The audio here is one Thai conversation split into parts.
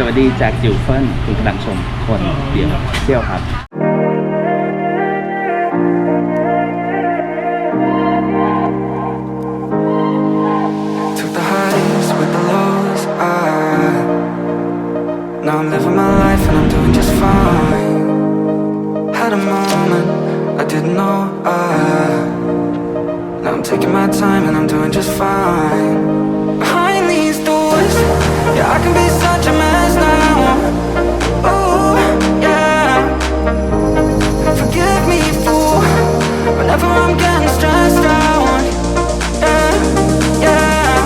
สวัสดีจากจิวเฟิลคุณกำลังชมคนเดียวเที่ยวครับ Took the highs with the lows. I now I'm living my life and I'm doing just fine. Had a moment I didn't know. I now I'm taking my time and I'm doing just fine. Behind these doors, yeah, I can be such a mess now. Oh yeah. Forgive me for whenever I'm getting stressed out. Yeah, yeah.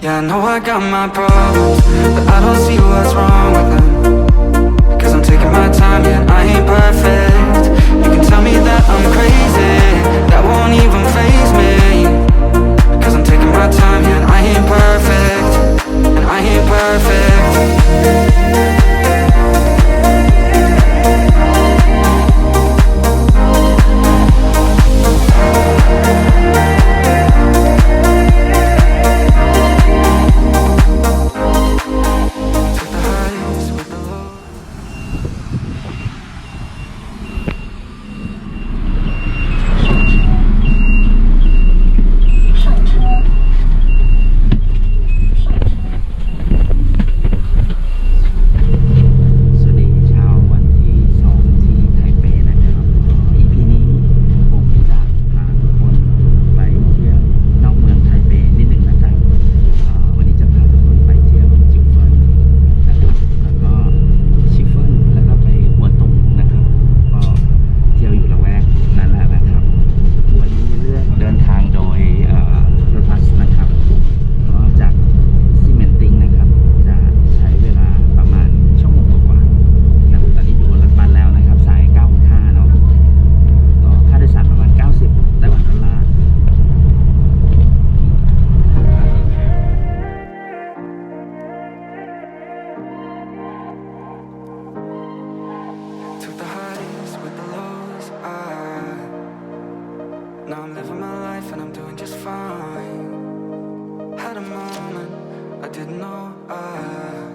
Yeah, I know I got my problems, but I don't see what's wrong with them. Cause I'm taking my time, yeah, I ain't didn't know. I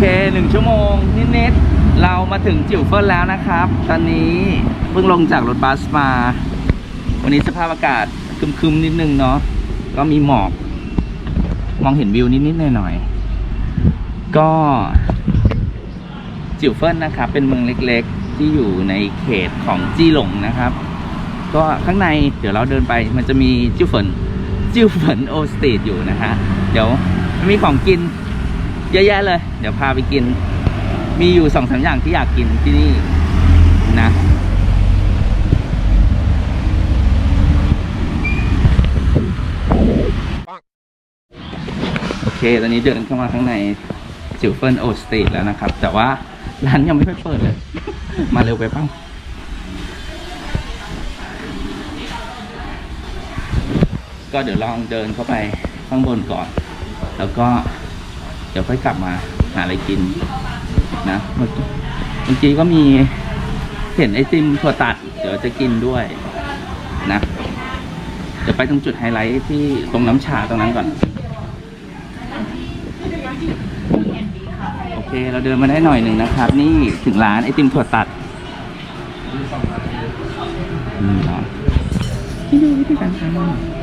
เคหนึ่งชั่วโมงนิดๆเรามาถึงจิ๋วเฟิลแล้วนะครับ ตอนนี้เพิ่งลงจากรถบัสมา วันนี้สภาพอากาศคึมๆนิดนึงเนาะก็มีหมอกมองเห็นวิวนิดๆหน่อยๆก็จิ๋วเฟิลนะครับ เป็นเมืองเล็กๆ ที่อยู่ในเขตของจีหลงนะครับ ก็ข้างในเดี๋ยวเราเดินไปมันจะมีจิ้วเฟินจิ้วเฟินโอสตรีทอยู่นะฮะเดี๋ยวมีของกิน เยอะแยะเลย เดี๋ยวพาไปกิน มีอยู่สองสามอย่างที่อยากกินที่นี่นะโอเค ตอนนี้เดินเข้ามาข้างในจิวเฟินโอสตรีทแล้วนะครับ แต่ว่าร้านยังไม่ค่อยเปิดเลย มาเร็วไปป้าก็เดี๋ยวลองเดินเข้าไปข้างบนก่อน แล้วก็ เดี๋ยวค่อยกลับมาหาอะไรกินนะเมื่อกี้เมื่อกี้ก็มีเห็นไอติมถั่วตัด เดี๋ยวจะกินด้วยนะเดี๋ยวไปตรงจุดไฮไลท์ที่ตรงน้ำชาตรงนั้นก่อน โอเค เราเดินมาได้หน่อยหนึ่งนะครับ นี่ถึงร้านไอติมถั่วตัดนี่เนาะที่ดูวิธีการทำ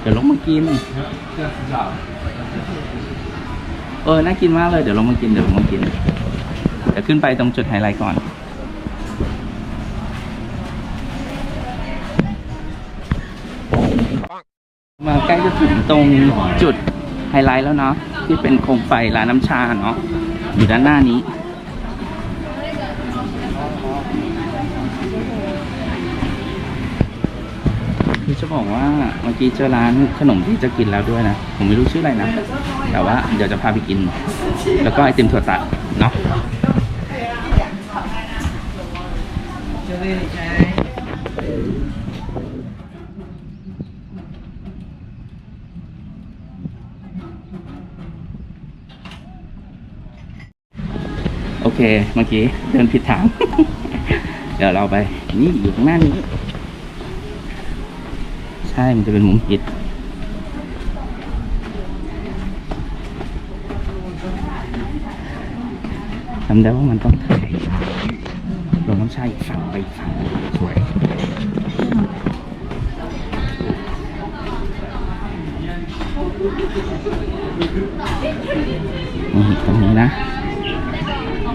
เดี๋ยวลงมากิน เออ น่ากินมากเลย เดี๋ยวลงมากิน เดี๋ยวลงมากิน เดี๋ยวขึ้นไปตรงจุดไฮไลท์ก่อน มาใกล้จะถึงตรงจุดไฮไลท์แล้วเนาะ ที่เป็นโคมไฟร้านน้ำชาเนาะ อยู่ด้านหน้านี้ คือจะบอกว่าเมื่อกี้เจอร้านขนมที่จะกินแล้วด้วยนะ ผมไม่รู้ชื่ออะไรนะ แต่ว่าเดี๋ยวจะพาไปกิน แล้วก็ไอติมถั่วตัดเนาะโอเค เมื่อกี้เดินผิดทาง เดี๋ยวเราไป นี่อยู่ข้างหน้านี้ ใช่ มันจะเป็นมุมฮิตจำได้ว่ามันต้องถ่ายลงน้ำชาอีกฝั่งไปอีกฝั่งสวยตรงนี้นะ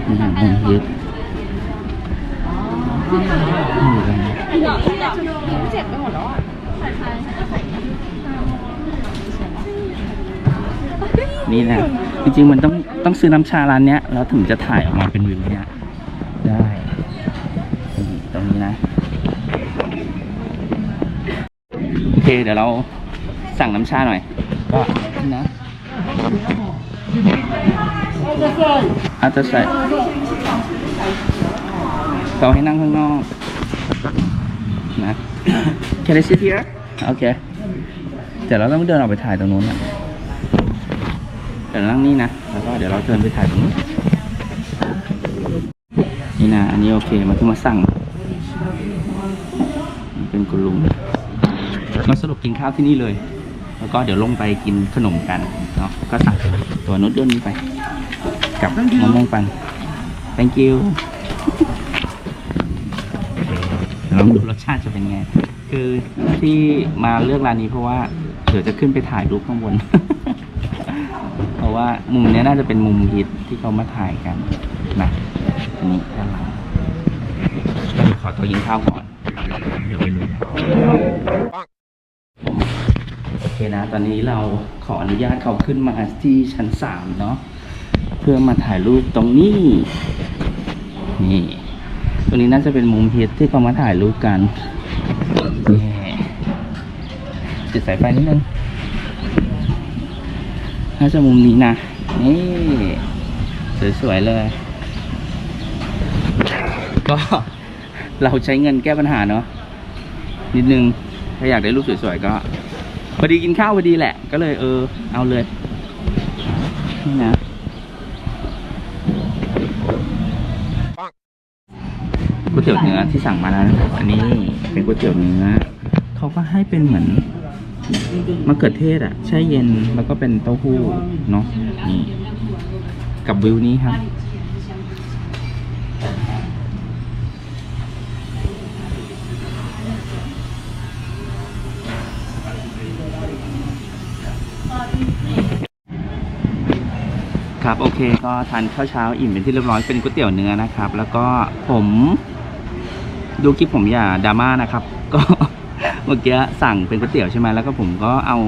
นี่มุมฮิตนี่ตรงนี้เจ็บไปหมดแล้วอะ นี่นะจริงๆมันต้องต้องซื้อน้ำชาร้านเนี้ยแล้วถึงจะถ่ายออกมาเป็นวิวเนี้ยได้ตรงนี้นะโอเคเดี๋ยวเราสั่งน้ำชาหน่อย ก็นี่นะอาจจะใส่เราให้นั่งข้างนอกนะ Can I sit here โอเคเดี๋ยวเราต้องเดินออกไปถ่ายตรงนู้นอะเดี๋ยวนั่งนี่นะ แล้วก็เดี๋ยวเราเดินไปถ่ายตรงนู้น นี่นะ อันนี้โอเคมันคือมาสั่ง เป็นคุณลุงมาสรุปกินข้าวที่นี่เลย แล้วก็เดี๋ยวลงไปกินขนมกันเนาะ ก็สั่งตัวนุดเดิลนี้ไป กับมะม่วงปัน thank you เดี๋ยวลองดูรสชาติจะเป็นไง คือที่มาเลือกร้านนี้เพราะว่าเดี๋ยวจะขึ้นไปถ่ายรูปข้างบน เพราะว่ามุมนี้น่าจะเป็นมุมฮิตที่เขามาถ่ายกันนะอันนี้ด้านหลังก็ขอตัวกินข้าวก่อนเดี๋ยวไปเลยโอเคนะ ตอนนี้เราขออนุญาตเขาขึ้นมาที่ชั้นสามเนาะเพื่อมาถ่ายรูปตรงนี้นี่ตรงนี้น่าจะเป็นมุมฮิตที่เขามาถ่ายรูปกัน นี่ติดสายไฟนิดนึงน่าจะมุมนี้นะ นี่ สวย ๆ เลย ก็เราใช้เงินแก้ปัญหาเนาะนิดนึง ถ้าอยากได้รูปสวย ๆ ก็พอดีกินข้าวพอดีแหละ ก็เลยเออ เอาเลย นี่นะ วยเตี๋ยวเนื้อที่สั่งมาแล้วนะครับอันนี้เป็นก๋วยเตี๋ยวเนื้อเขาก็ให้เป็นเหมือนมะเขือเทศอะแช่เย็นแล้วก็เป็นเต้าหู้เนาะนี่กับวิวนี้ครับครับโอเคก็ทานข้าวเช้าอิ่มเป็นที่เรียบร้อยเป็นก๋วยเตี๋ยวเนื้อนะครับ แล้วก็ผม ดูคลิปผมอย่าดราม่านะครับ ก็เมื่อกี้สั่งเป็นก๋วยเตี๋ยวใช่ไหมแล้วก็ผมก็เอา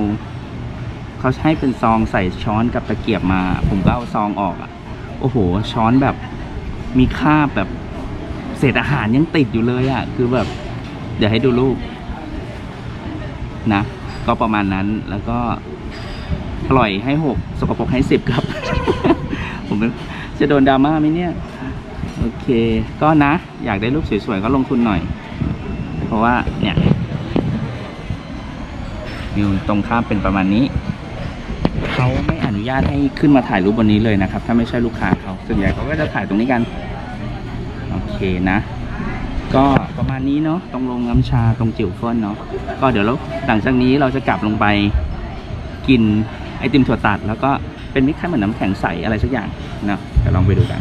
เขาให้เป็นซองใส่ช้อนกับตะเกียบมา ผมก็เอาซองออกอะ โอ้โห ช้อนแบบมีคราบแบบเศษอาหารยังติดอยู่เลยอะ คือแบบ เดี๋ยวให้ดูรูปนะ ก็ประมาณนั้นแล้วก็อร่อยให้หกสกปรกให้สิบครับ ผมจะโดนดราม่าไหมเนี่ย โอเค ก็นะ อยากได้รูปสวยๆ ก็ลงทุนหน่อย เพราะว่าเนี่ยวิวตรงข้ามเป็นประมาณนี้ เขาไม่อนุญาตให้ขึ้นมาถ่ายรูปบนนี้เลยนะครับ ถ้าไม่ใช่ลูกค้าเขาส่วนใหญ่เขาก็จะถ่ายตรงนี้กัน โอเคนะ ก็ประมาณนี้เนาะตรงลงน้ำชาตรงจิ๋วเฟินเนาะก็เดี๋ยวเราหลังจากนี้เราจะกลับลงไปกินไอติมถั่วตัด แล้วก็เป็นมิกซ์คล้ายเหมือนน้ำแข็งใสอะไรสักอย่างนะเดี๋ยวลองไปดูกัน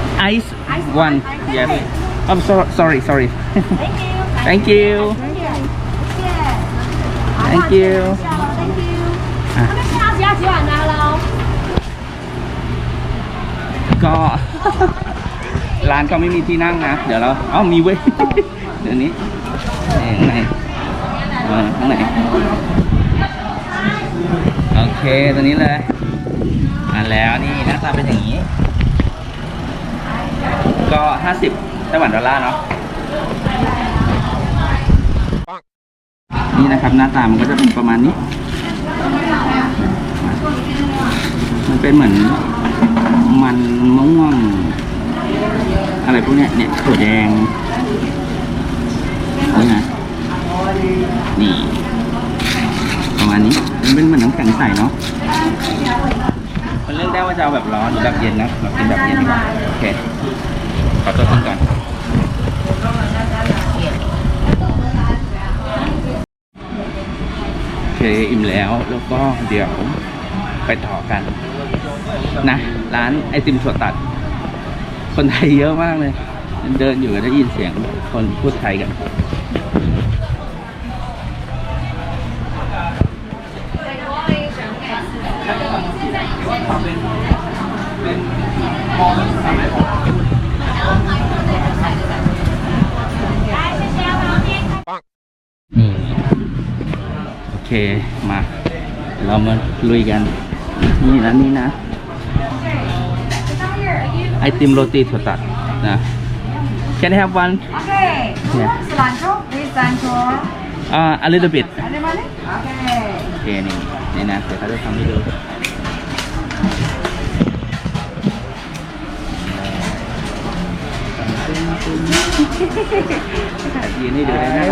ice, ice one. one. Yes. I'm so sorry, sorry. Thank you. Thank you. thank you ก็ ร้านก็ไม่มีที่นั่งนะ เดี๋ยวเราเอ้ามีเว้ย เดี๋ยวนี้ไหนข้างไหนโอเค ตัวนี้เลยอ่าแล้วนี่หน้าตาเป็นอย่างนี้ ก็ห้าสิบไต้หวันดอลลาร์เนาะนี่นะครับหน้าตามันก็จะเป็นประมาณนี้ มันเป็นเหมือนมันม่วงอะไรพวกเนี้ยเนี่ยถั่วแดงนี่นะนี่ประมาณนี้มันเป็นเหมือนน้ำแข็งใสเนาะมันเลือกได้ว่าจะเอาแบบร้อนหรือแบบเย็นนะเรากินแบบเย็นดีกว่าโอเค ขอตัวขึ้นก่อนโอเคอิ่มแล้วแล้วก็เดี๋ยวไปต่อกัน นะ ร้านไอติมถั่วตัด คนไทยเยอะมากเลย เดินอยู่ก็ได้ยินเสียงคนพูดไทยกันนี่ เคมา เรามาลุยกัน นี่นะนี่นะ ไอติมโรตีถั่วตัดนะ Can I have one? Okay. Yeah. Cilantro, please cilantro. Uh, a little bit. Ada mana? Okay. โอเคนี่นี่นะเดี๋ยวเขาจะทำให้ดูยืนให้ดูเลยนะ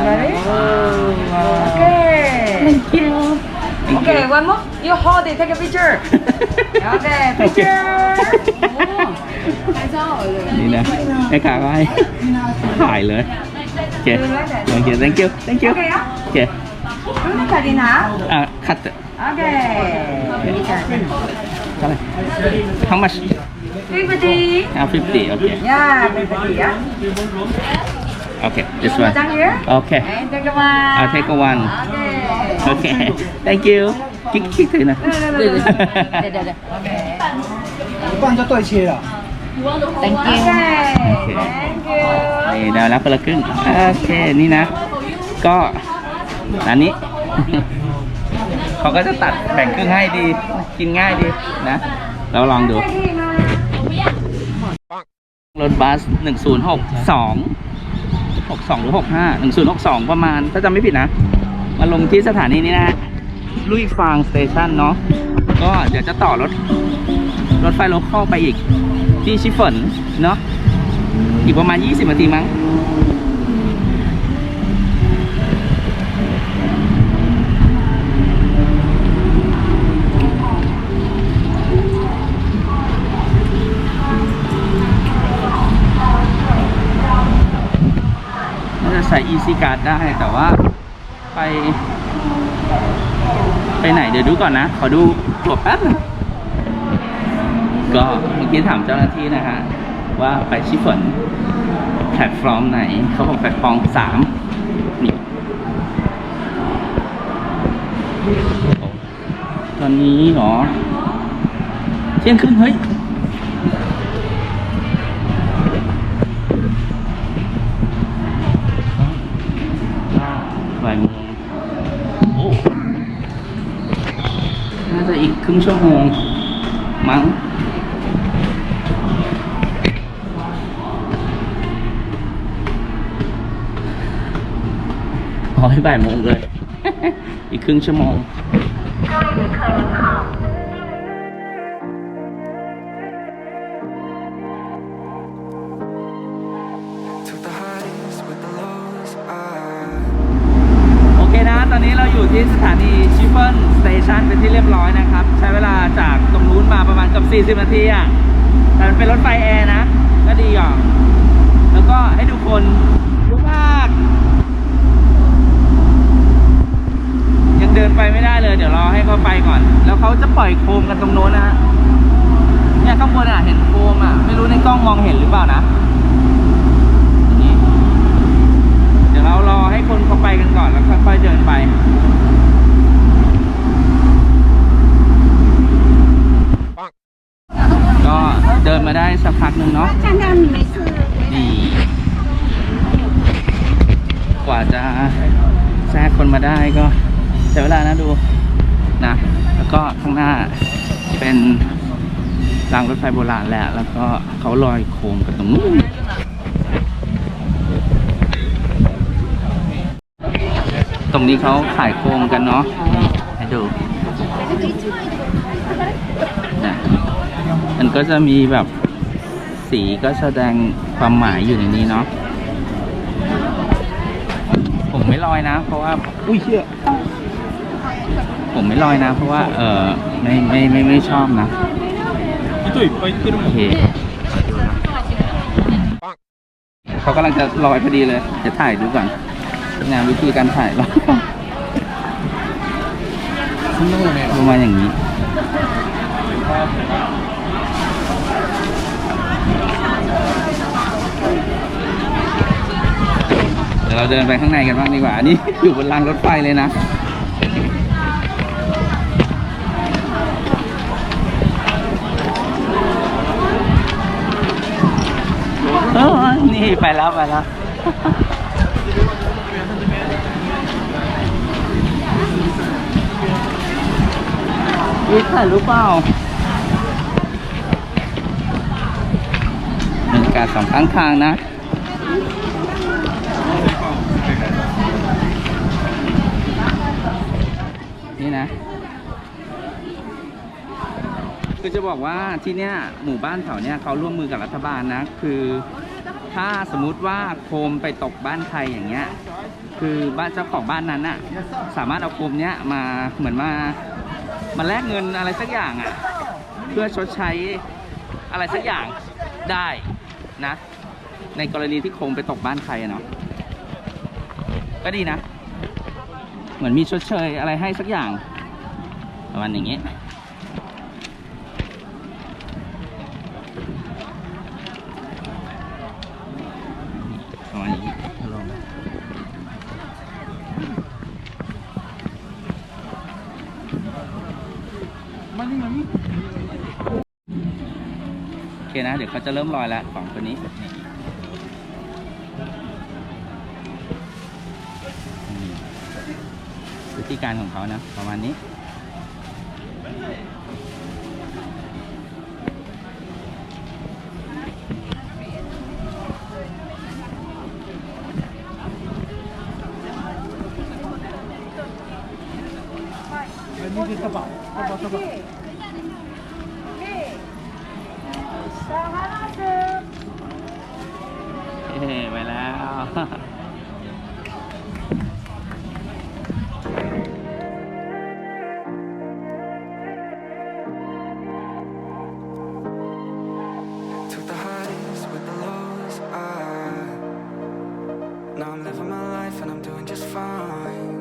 Okay. Thank you Okay, one more. You hold it, take a picture. Okay, picture. นี่นะแม่ค้าก็ให้ถ่ายเลยโอเคโอเค thank you thank you Okay, ah. โอเค Ini tadi nak. อะ cut Okay. เท่าไหร่ how much Fifty. อะ50โอเค Yeah, โอเค this one. Down here? Okay. And take one. I'll take one. Okay. Thank you. คิดคิดถึงนะเดี๋ยวเดี๋ยวบ้านจะต่อยเชียร์อะ Thank you Thank you นี่ได้รับคนละครึ่ง โอเค นี่นะ ก็อันนี้ เขาก็จะตัดแบ่งครึ่งให้ดี กินง่ายดีนะ เราลองดู รถบัส 1062 62หกสองหรือหกห้าหนึ่งศูนย์หกสองประมาณ ถ้าจำไม่ผิดนะ มาลงที่สถานีนี้นะ ลุยฟางสเตชันเนาะ ก็เดี๋ยวจะต่อรถ รถไฟโลคอลไปอีก ที่ชิฟเฟินเนาะ อีกประมาณ 20 นาทีมั้ง ใส่ easy card ได้แต่ว่าไป ไปไหนเดี๋ยวดูก่อนนะ ขอดูตัวแป๊บหนึงก็เมื่อกี้ถามเจ้าหน้าที่นะฮะ ว่าไปชิฝนแพลตฟอร์มไหน เขาบอกแพลตฟอร์มสามนี่ตอนนี้เหรอ เที่ยงครึ่งเฮ้ย งชั่วโมง มั้งขอให้บ่ายโมงเลย อีกครึ่งชั่วโมง ชันเป็นที่เรียบร้อยนะครับ ใช้เวลาจากตรงนู้นมาประมาณกับ 40 นาทีอะแต่มันเป็นรถไฟแอร์นะ ก็ดีอะแล้วก็ให้ดูคนเยอะมากยังเดินไปไม่ได้เลย เดี๋ยวรอให้เขาไปก่อน แล้วเขาจะปล่อยโคมกันตรงโน้นนะฮะเนี่ยข้างบนอะเห็นโคมอะไม่รู้ในกล้องมองเห็นหรือเปล่านะเดี๋ยวเรารอให้คนเขาไปกันก่อนแล้วค่อยๆเดินไป ก็ เดินมาได้สักพักหนึ่งเนาะนี่กว่าจะแทรกคนมาได้ก็ใช้เวลานะดูนะแล้วก็ข้างหน้าเป็นรางรถไฟโบราณแหละแล้วก็เขาลอยโคมกันตรงนู้นตรงนี้เขาขายโคมกันเนาะให้ดูนะมัน ก็จะมีแบบสีก็แสดงความหมายอยู่ในนี้เนาะผมไม่ลอยนะ เพราะว่า อุ้ยเชี่ยผมไม่ลอยนะ เพราะว่า เออไม่ไม่ไม่ไม่ชอบนะโอเคเขากำลังจะลอยพอดีเลยจะถ่ายดูก่อนงานวิธีการถ่ายลอยประมาณอย่างนี้ เราเดินไปข้างในกันบ้างดีกว่า อันนี้อยู่บนรางรถไฟเลยนะเออนี่ไปแล้วไปแล้ววิถ่ายรูปเปล่าบรรยากาศสองข้างทางนะ คือจะบอกว่าที่เนี้ยหมู่บ้านแถวเนี้ยเขาร่วมมือกับรัฐบาลนะ คือถ้าสมมุติว่าโคมไปตกบ้านใครอย่างเงี้ย คือบ้านเจ้าของบ้านนั้นน่ะสามารถเอาโคมเนี้ยมาเหมือนมามาแลกเงินอะไรสักอย่างอะเพื่อชดใช้อะไรสักอย่างได้นะ ในกรณีที่โคมไปตกบ้านใครอะเนาะก็ดีนะ เหมือนมีชดเชยอะไรให้สักอย่างประมาณอย่างนี้ประมาณนี้ลองโอ โอเคนะ เดี๋ยวเขาจะเริ่มลอยแล้วของตัวนี้วิธีการของเขานะ ประมาณนี้นี่คือกระเป๋ากระเป๋ากระเป๋า now I'm living my life and I'm doing just fine.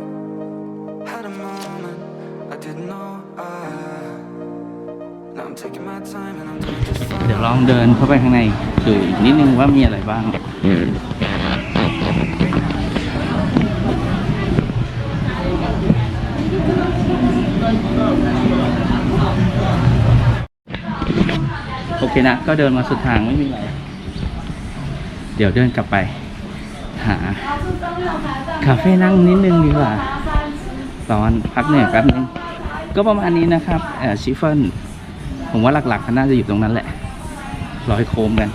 Had a moment I didn't know. I now I'm taking my time and I'm doing just fine. เดี๋ยวลองเดินเข้าไปข้างในดูอีกนิดนึงว่ามีอะไรบ้าง โอเคนะ ก็เดินมาสุดทางไม่มีอะไร เดี๋ยวเดินกลับไปหา คาเฟ่นั่งนิดนึงดีกว่า ตอนพักเหนื่อยแป๊บนึง ก็ประมาณนี้นะครับเอ่อชิฟเฟิลผมว่าหลักๆก็น่าจะอยู่ตรงนั้นแหละลอยโคมกัน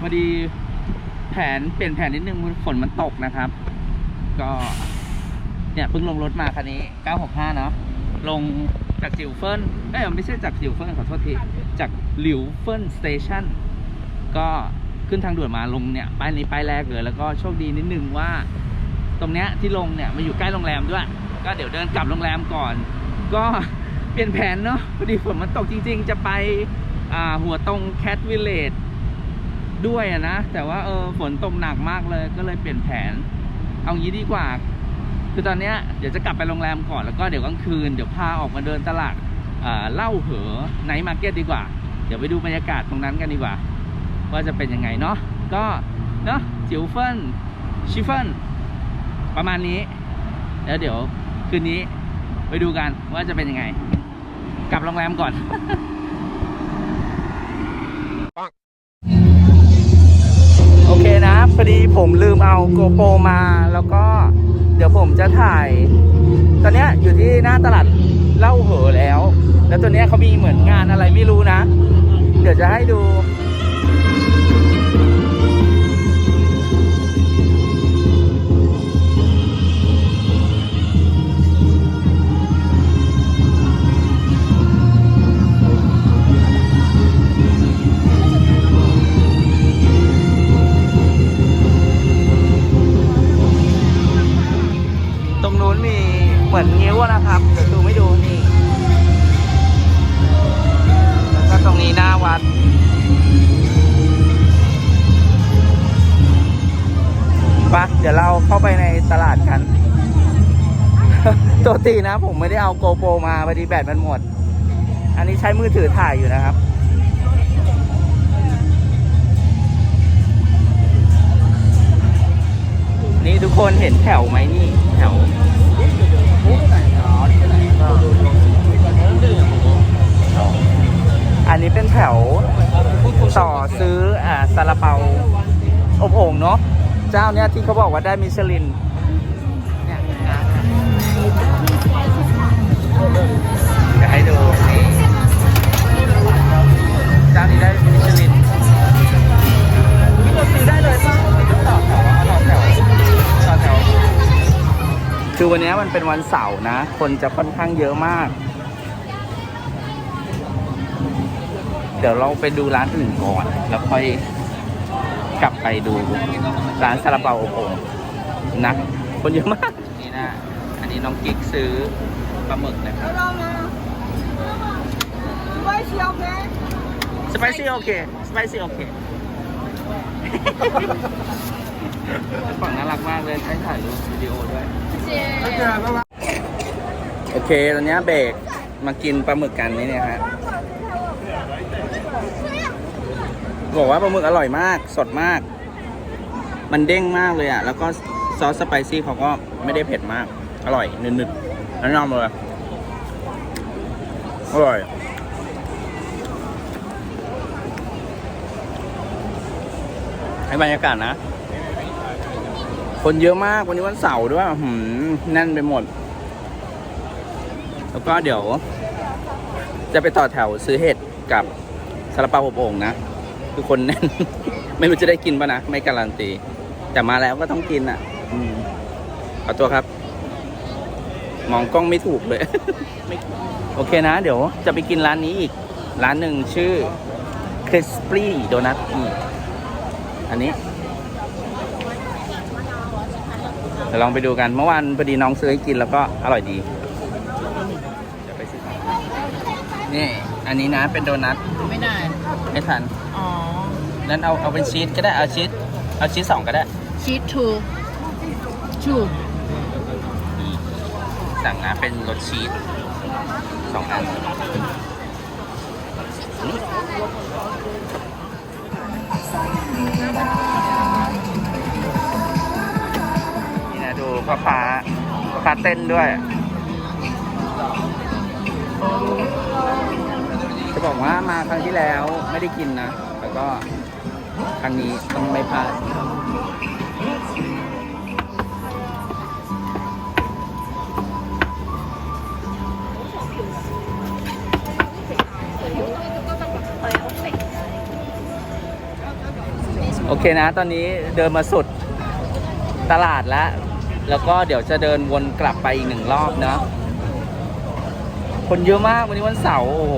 พอดีแผนเปลี่ยนแผนนิดนึงฝนมันตกนะครับ ก็เนี่ยเพิ่งลงรถมาคันนี้ 965 เนาะลงจากจิวเฟินเอ้ยไม่ใช่จากจิวเฟินขอโทษที จากหลิวเฟินสเตชันก็ขึ้นทางด่วนมาลงเนี่ยป้ายนี้ป้ายแรกเลย แล้วก็โชคดีนิดนึงว่า ตรงเนี้ยที่ลงเนี่ยมาอยู่ใกล้โรงแรมด้วย ก็เดี๋ยวเดินกลับโรงแรมก่อน ก็เปลี่ยนแผนเนาะพอดีฝนมันตกจริง ๆ จะไปหัวตรงแคทวิลเลจ ด้วยอะนะ แต่ว่าเออฝนตกหนักมากเลยก็เลยเปลี่ยนแผน เอางี้ดีกว่า คือตอนเนี้ยเดี๋ยวจะกลับไปโรงแรมก่อนแล้วก็เดี๋ยวกลางคืนเดี๋ยวพาออกมาเดินตลาดเล่าเหอไนท์มาร์เก็ตดีกว่า เดี๋ยวไปดูบรรยากาศตรงนั้นกันดีกว่า ว่าจะเป็นยังไงเนาะก็เนาะจิ๋วเฟินชิฟเฟินประมาณนี้ แล้วเดี๋ยวคืนนี้ไปดูกันว่าจะเป็นยังไง กลับโรงแรมก่อน นะ พอดีผมลืมเอาโกโปรมาแล้วก็เดี๋ยวผมจะถ่าย ตอนนี้อยู่ที่หน้าตลาดเล่าเหอแล้ว แล้วตัวนี้เขามีเหมือนงานอะไรไม่รู้นะ เดี๋ยวจะให้ดู นะครับเดี๋ยวดูไม่ดูนี่ แล้วก็ตรงนี้หน้าวัด ปะ เดี๋ยวเราเข้าไปในตลาดกัน ตัวตีนะผมไม่ได้เอาโกโปรมาพอดีแบตมันหมด อันนี้ใช้มือถือถ่ายอยู่นะครับนี่ทุกคนเห็นแถวไหมนี่ แถว อันนี้เป็นแถวต่อซื้ออ่าซาลาเปาอบโอ่งเนาะเจ้าเนี้ยที่เขาบอกว่าได้มิชลินเนี่ยจะให้ดูเจ้านี้ได้มิชลิน คือวันนี้มันเป็นวันเสาร์นะ คนจะค่อนข้างเยอะมาก เดี๋ยวเราไปดูร้านอื่นก่อน แล้วค่อยกลับไปดูร้านซาลาเปาอบโอ่งนะ คนเยอะมาก นี่นะ อันนี้น้องกิ๊กซื้อปลาหมึกนะครับสไปซี่โอเคสไปซี่โอเคฝั่งน่ารักมากเลยให้ถ่ายรูปวิดีโอด้วย โอเค ตอนนี้เบรกมากินปลาหมึกกันนี่เนี่ยฮะ บอกว่าปลาหมึกอร่อยมาก สดมาก มันเด้งมากเลยอะ แล้วก็ซอสสไปซี่เขาก็ไม่ได้เผ็ดมาก อร่อยนึดๆแนะนำเลย อร่อย ให้บรรยากาศนะ คนเยอะมากวันนี้วันเสาร์ด้วยหืมแน่นไปหมด แล้วก็เดี๋ยว จะไปต่อแถวซื้อเห็ดกับซาลาเปาอบโอ่งนะ คือคนแน่น ไม่รู้จะได้กินป่ะนะ ไม่การันตี แต่มาแล้วก็ต้องกินอะ อืมขอตัวครับ มองกล้องไม่ถูกเลย โอเคนะ เดี๋ยวจะไปกินร้านนี้อีก ร้านหนึ่งชื่อ Crispy Donut อีกอันนี้ เดี๋ยวลองไปดูกันเมื่อวานพอดีน้องซื้อให้กินแล้วก็อร่อยดีเดี๋ยวไปซื้อนี่อันนี้นะเป็นโดนัทไม่ได้ ไม่ทันอ๋อนั้นเอาเอาเป็นชีสก็ได้เอาชีสเอาชีสสองก็ได้ชีสทูทูสั่งนะเป็นรสชีสสองอันนี่น พ่อค้าพ่อค้าเต้นด้วยจะบอกว่ามาครั้งที่แล้วไม่ได้กินนะแต่ก็ครั้งนี้ต้องไม่พลาดโอเคนะ ตอนนี้เดินมาสุดตลาดแล้ว แล้วก็เดี๋ยวจะเดินวนกลับไปอีกหนึ่งรอบเนาะคนเยอะมากวันนี้วันเสาร์โอ้โห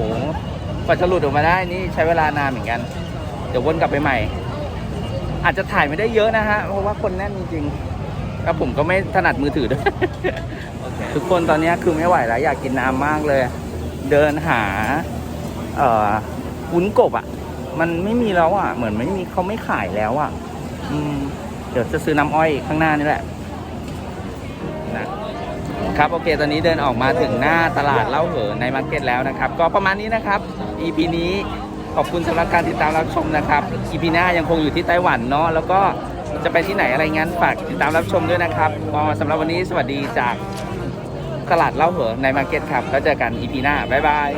กว่าจะหลุดออกมาได้นี่ใช้เวลานานเหมือนกัน เดี๋ยววนกลับไปใหม่ อาจจะถ่ายไม่ได้เยอะนะฮะเพราะว่าคนแน่นจริงๆแล้วผมก็ไม่ถนัดมือถือด้วย ทุกคนตอนนี้คือไม่ไหวแล้วอยากกินน้ำมากเลย เดินหา เอ่อวุ้นกบอะ มันไม่มีแล้วอะ เหมือนไม่มีเขาไม่ขายแล้วอะ อืม เดี๋ยวจะซื้อน้ำอ้อยข้างหน้านี่แหละ ครับโอเค ตอนนี้เดินออกมาถึงหน้าตลาดเล่าเหอในมาร์เก็ตแล้วนะครับ ก็ประมาณนี้นะครับ EP นี้ขอบคุณสำหรับการติดตามรับชมนะครับ EP หน้ายังคงอยู่ที่ไต้หวันเนาะแล้วก็จะไปที่ไหนอะไรงั้นฝากติดตามรับชมด้วยนะครับก็สำหรับวันนี้สวัสดีจากตลาดเล่าเหอในมาร์เก็ตครับแล้วเจอกัน EP หน้าบ๊ายบาย